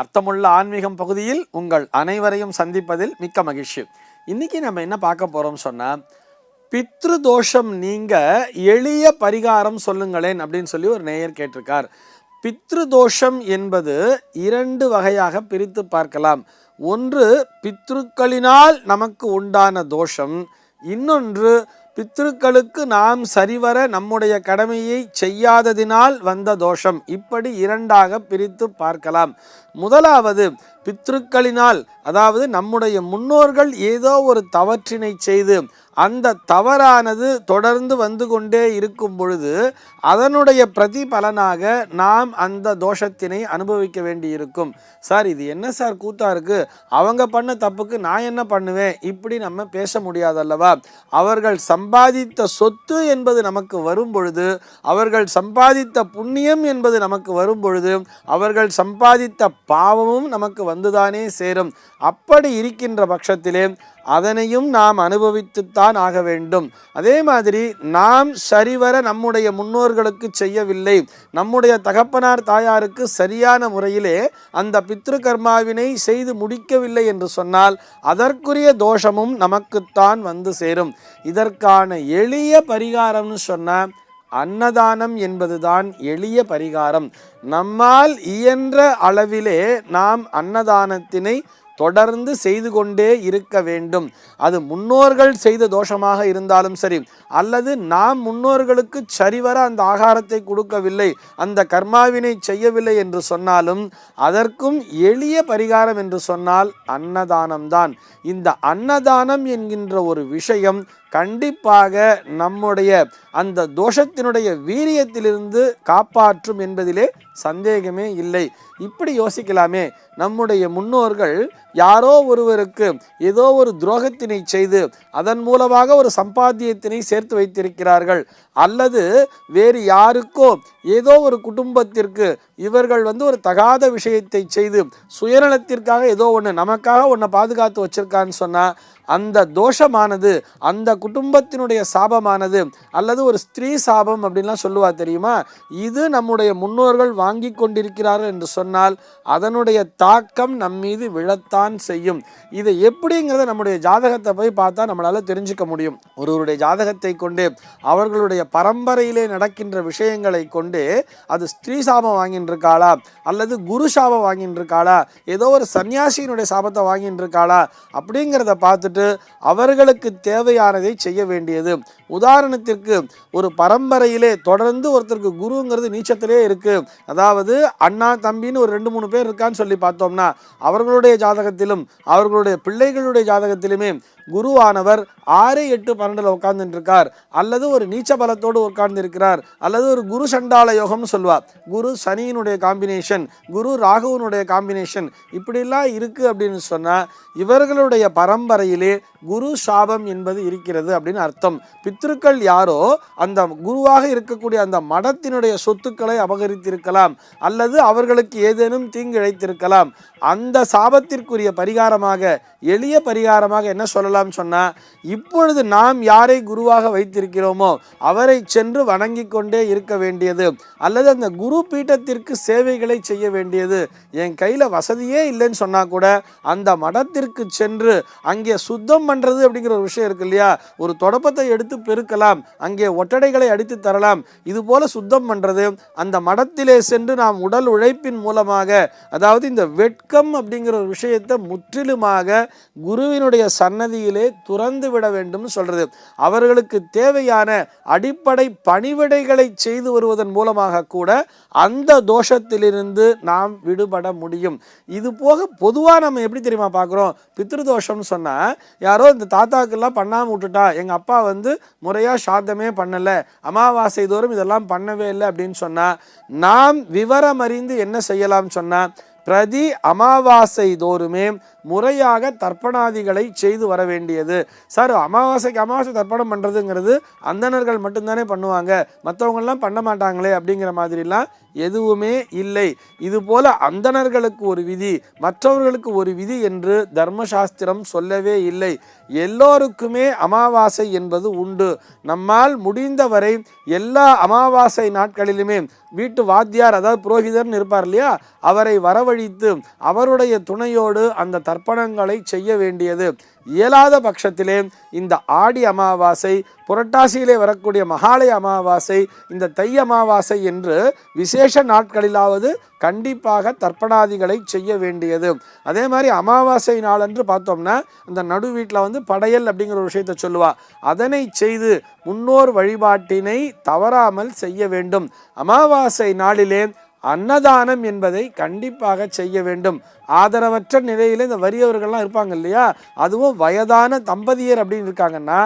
அர்த்தமுள்ள ஆன்மீகம் பகுதியில் உங்கள் அனைவரையும் சந்திப்பதில் மிக்க மகிழ்ச்சி. இன்றைக்கி நம்ம என்ன பார்க்க போகிறோம் சொன்னால் பித்ரு தோஷம் நீங்க எளிய பரிகாரம் சொல்லுங்களேன் அப்படின்னு சொல்லி ஒரு நேயர் கேட்டிருக்கார். பித்ரு தோஷம் என்பது இரண்டு வகையாக பிரித்து பார்க்கலாம். ஒன்று பித்ருக்களினால் நமக்கு உண்டான தோஷம் இன்னொன்று பித்ருக்களுக்கு நாம் சரிவர நம்முடைய கடமையை செய்யாததினால் வந்த தோஷம். இப்படி இரண்டாக பிரித்து பார்க்கலாம். முதலாவது பித்ருக்களினால் அதாவது நம்முடைய முன்னோர்கள் ஏதோ ஒரு தவற்றினை செய்து அந்த தவறானது தொடர்ந்து வந்து கொண்டே இருக்கும் பொழுது அதனுடைய பிரதிபலனாக நாம் அந்த தோஷத்தினை அனுபவிக்க வேண்டியிருக்கும். சார் இது என்ன சார் கூத்தா இருக்கு? அவங்க பண்ண தப்புக்கு நான் என்ன பண்ணுவேன்? இப்படி நம்ம பேச முடியாதல்லவா? அவர்கள் சம்பாதித்த சொத்து என்பது நமக்கு வரும் பொழுது அவர்கள் சம்பாதித்த புண்ணியம் என்பது நமக்கு வரும் பொழுது அவர்கள் சம்பாதித்த பாவமும் நமக்கு வந்துதானே சேரும். அப்படி இருக்கின்ற பட்சத்திலே அதனையும் நாம் அனுபவித்துத்தான் ஆக வேண்டும். அதே மாதிரி நாம் சரிவர நம்முடைய முன்னோர்களுக்கு செய்யவில்லை. நம்முடைய தகப்பனார் தாயாருக்கு சரியான முறையிலே அந்த பித்ரு கர்மாவினை செய்து முடிக்கவில்லை என்று சொன்னால் அதற்குரிய தோஷமும் நமக்குத்தான் வந்து சேரும். இதற்கான எளிய பரிகாரம்னு சொன்னால் அன்னதானம் என்பதுதான் எளிய பரிகாரம். நம்மால் இயன்ற அளவிலே நாம் அன்னதானத்தினை தொடர்ந்து செய்து கொண்டே இருக்க வேண்டும். அது முன்னோர்கள் செய்த தோஷமாக இருந்தாலும் சரி அல்லது நாம் முன்னோர்களுக்கு சரிவர அந்த ஆகாரத்தை கொடுக்கவில்லை அந்த கர்மாவினை செய்யவில்லை என்று சொன்னாலும் அதற்கும் எளிய பரிகாரம் என்று சொன்னால் அன்னதானம்தான். இந்த அன்னதானம் என்கின்ற ஒரு விஷயம் கண்டிப்பாக நம்முடைய அந்த தோஷத்தினுடைய வீரியத்திலிருந்து காப்பாற்றும் என்பதிலே சந்தேகமே இல்லை. இப்படி யோசிக்கலாமே. நம்முடைய முன்னோர்கள் யாரோ ஒருவருக்கு ஏதோ ஒரு துரோகத்தினை செய்து அதன் மூலமாக ஒரு சம்பாத்தியத்தினை சேர்த்து வைத்திருக்கிறார்கள். அல்லது வேறு யாருக்கோ ஏதோ ஒரு குடும்பத்திற்கு இவர்கள் வந்து ஒரு தகாத விஷயத்தை செய்து சுயநலத்திற்காக ஏதோ ஒன்று நமக்காக ஒன்றை பாதுகாத்து வச்சிருக்கான்னு சொன்னால் அந்த தோஷமானது அந்த குடும்பத்தினுடைய சாபமானது அல்லது ஒரு ஸ்திரீ சாபம் அப்படின்லாம் சொல்லுவா தெரியுமா? இது நம்முடைய முன்னோர்கள் வாங்கி கொண்டிருக்கிறார்கள் என்று சொன்னால் அதனுடைய தாக்கம் நம் மீது விழத்தான் செய்யும். இதை எப்படிங்கிறத நம்முடைய ஜாதகத்தை போய் பார்த்தா நம்மளால் தெரிஞ்சுக்க முடியும். ஒருவருடைய ஜாதகத்தை கொண்டு அவர்களுடைய பரம்பரையிலே நடக்கின்ற விஷயங்களை கொண்டு அது ஸ்திரீ சாபம் வாங்கின்னு இருக்காளா அல்லது குரு சாபம் வாங்கின்னு இருக்காளா ஏதோ ஒரு சன்னியாசியினுடைய சாபத்தை வாங்கின்னு இருக்காளா அப்படிங்கிறத பார்த்துட்டு அவர்களுக்கு தேவையானதை செய்ய வேண்டியது. உதாரணத்திற்கு ஒரு பரம்பரையிலே தொடர்ந்து ஒருத்தருக்கு குருங்கிறது நீச்சத்திலே இருக்குது அதாவது அண்ணா தம்பின்னு ஒரு ரெண்டு மூணு பேர் இருக்கான்னு சொல்லி பார்த்தோம்னா அவர்களுடைய ஜாதகத்திலும் அவர்களுடைய பிள்ளைகளுடைய ஜாதகத்திலுமே குருவானவர் ஆறு எட்டு பன்னெண்டில் உட்கார்ந்துட்டு அல்லது ஒரு நீச்ச பலத்தோடு உட்கார்ந்து இருக்கிறார் அல்லது ஒரு குரு சண்டால யோகம்னு சொல்லுவார். குரு சனியினுடைய காம்பினேஷன் குரு ராகுவனுடைய காம்பினேஷன் இப்படிலாம் இருக்குது அப்படின்னு சொன்னால் இவர்களுடைய பரம்பரையிலே குரு சாபம் என்பது இருக்கிறது அப்படின்னு அர்த்தம். பித்ருக்கள் யாரோ அந்த குருவாக இருக்கக்கூடிய அந்த மடத்தினுடைய சொத்துக்களை அபகரித்திருக்கலாம் அல்லது அவர்களுக்கு ஏதேனும் தீங்கு இழைத்திருக்கலாம் அந்த சாபத்திற்குரிய பரிகாரமாக எளிய பரிகாரமாக என்ன சொல்லலாம் சொன்னால் இப்பொழுது நாம் யாரை குருவாக வைத்திருக்கிறோமோ அவரை சென்று வணங்கி கொண்டே இருக்க வேண்டியது. அல்லது அந்த குரு பீட்டத்திற்கு சேவைகளை செய்ய வேண்டியது. என் கையில் வசதியே இல்லைன்னு சொன்னால் கூட அந்த மடத்திற்கு சென்று அங்கே சுத்தம் பண்ணுறது அப்படிங்கிற ஒரு விஷயம் இருக்கு இல்லையா? ஒரு தொடப்பத்தை எடுத்து பெருக்கலாம். அங்கே ஒட்டடைகளை அடித்து தரலாம். இது போல சுத்தம் பண்ணுறது அந்த மடத்திலே சென்று நாம் உடல் உழைப்பின் மூலமாக அதாவது இந்த வெட்கம் அப்படிங்கிற ஒரு விஷயத்தை முற்றிலுமாக குருவினுடைய சன்னதியிலே துறந்து விட வேண்டும் சொல்றது. அவர்களுக்கு தேவையான அடிப்படை பணிவிடைகளை செய்து வருவதன் மூலமாக கூட அந்த தோஷத்திலிருந்து நாம் விடுபட முடியும். இது போக பொதுவாக நம்ம எப்படி தெரியுமா பார்க்குறோம்? பித்ருதோஷம்னு சொன்னால் யாரோ இந்த தாத்தாக்கெல்லாம் பண்ணாமல் விட்டுட்டா எங்கள் அப்பா வந்து முறையாக சாதமே பண்ணலை. அமாவாசை தோறும் இதெல்லாம் பண்ணவே இல்லை அப்படின்னு சொன்னால் நாம் விவரம் அறிந்து என்ன செய்யலாம்னு சொன்னால் பிரதி அமாவாசை தோறுமே முறையாக தர்ப்பணாதிகளை செய்து வர வேண்டியது சார் அமாவாசைக்கு அமாவாசை தர்ப்பணம் பண்ணுறதுங்கிறது அந்தணர்கள் மட்டும்தானே பண்ணுவாங்க. மற்றவங்கெல்லாம் பண்ண மாட்டாங்களே அப்படிங்கிற மாதிரிலாம் எதுவுமே இல்லை. இது போல அந்தணர்களுக்கு ஒரு விதி மற்றவர்களுக்கு ஒரு விதி என்று தர்மசாஸ்திரம் சொல்லவே இல்லை. எல்லோருக்குமே அமாவாசை என்பது உண்டு. நம்மால் முடிந்தவரை எல்லா அமாவாசை நாட்களிலுமே வீட்டு வாத்தியார் அதாவது புரோகிதர்னு இருப்பார் இல்லையா அவரை வரவழைத்து அவருடைய துணையோடு அந்த தர்ப்பணங்களை செய்ய வேண்டியது. இயலாத பட்சத்திலே இந்த ஆடி அமாவாசை புரட்டாசியிலே வரக்கூடிய மகாலய அமாவாசை இந்த தை அமாவாசை என்று விசேஷ நாட்களிலாவது கண்டிப்பாக தர்ப்பணாதிகளை செய்ய வேண்டியது. அதே மாதிரி அமாவாசை நாளன்று பார்த்தோம்னா அந்த நடு வீட்டில் வந்து படையல் அப்படிங்கிற ஒரு விஷயத்தை சொல்லுவா. அதனை செய்து முன்னோர் வழிபாட்டினை தவறாமல் செய்ய வேண்டும். அமாவாசை நாளிலே அன்னதானம் என்பதை கண்டிப்பாக செய்ய வேண்டும். ஆதரவற்ற நிலையில் இந்த வறியவர்கள்லாம் இருப்பாங்க இல்லையா? அதுவும் வயதான தம்பதியர் அப்படின்னு இருக்காங்கன்னா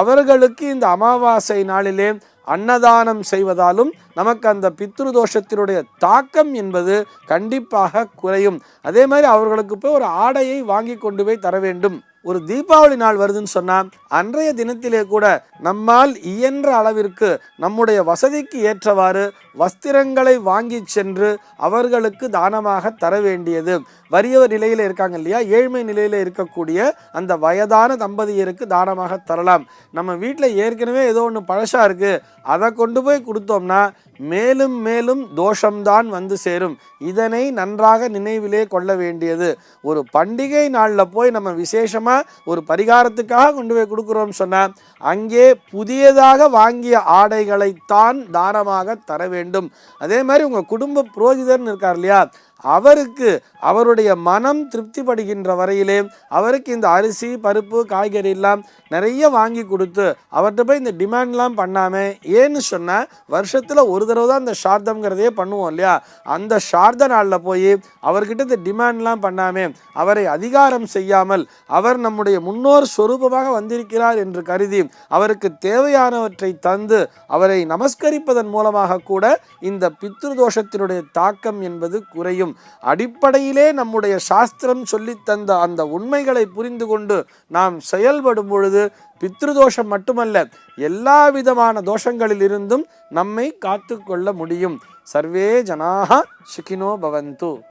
அவர்களுக்கு இந்த அமாவாசை நாளிலே அன்னதானம் செய்வதாலும் நமக்கு அந்த பித்ரு தோஷத்தினுடைய தாக்கம் என்பது கண்டிப்பாக குறையும். அதே மாதிரி அவர்களுக்கு போய் ஒரு ஆடையை வாங்கி கொண்டு போய் தர வேண்டும். ஒரு தீபாவளி நாள் வருதுன்னு சொன்னால் அன்றைய தினத்திலே கூட நம்மால் இயன்ற அளவிற்கு நம்முடைய வசதிக்கு ஏற்றவாறு வஸ்திரங்களை வாங்கி சென்று அவர்களுக்கு தானமாக தர வேண்டியது. வறியவர் நிலையில் இருக்காங்க இல்லையா? ஏழ்மை நிலையில் இருக்கக்கூடிய அந்த வயதான தம்பதியருக்கு தானமாக தரலாம். நம்ம வீட்டில் ஏற்கனவே ஏதோ ஒன்று பழசாக இருக்குது அதை கொண்டு போய் கொடுத்தோம்னா மேலும் மேலும் தோஷம்தான் வந்து சேரும். இதனை நன்றாக நினைவிலே கொள்ள வேண்டியது. ஒரு பண்டிகை நாளில் போய் நம்ம விசேஷமாக ஒரு பரிகாரத்துக்காக கொண்டு போய் கொடுக்குறோம்னு சொன்னால் அங்கே புதியதாக வாங்கிய ஆடைகளைத்தான் தானமாக தர வேண்டும். அதே மாதிரி உங்கள் குடும்ப புரோகிதர்னு இருக்கார் இல்லையா? அவருக்கு அவருடைய மனம் திருப்திப்படுகின்ற வரையிலே அவருக்கு இந்த அரிசி பருப்பு காய்கறி எல்லாம் நிறைய வாங்கி கொடுத்து அவர்கிட்ட போய் இந்த டிமாண்ட்லாம் பண்ணாமல் ஏன்னு சொன்னால் வருஷத்தில் ஒரு தடவை தான் இந்த ஷார்தம்ங்கிறதே பண்ணுவோம் இல்லையா? அந்த ஷார்த நாளில் போய் அவர்கிட்ட இந்த டிமாண்ட்லாம் பண்ணாமல் அவரை அதிகாரம் செய்யாமல் அவர் நம்முடைய முன்னோர் சொரூபமாக வந்திருக்கிறார் என்று கருதி அவருக்கு தேவையானவற்றை தந்து அவரை நமஸ்கரிப்பதன் மூலமாக கூட இந்த பித்ரு தோஷத்தினுடைய தாக்கம் என்பது குறையும். அடிப்படையிலே நம்முடைய சாஸ்திரம் சொல்லித் தந்த அந்த உண்மைகளை புரிந்து கொண்டு நாம் செயல்படும் பொழுது பித்ருதோஷம் மட்டுமல்ல எல்லா விதமான தோஷங்களில் இருந்தும் நம்மை காத்து கொள்ள முடியும். சர்வே ஜனாக சுகினோ பவந்து.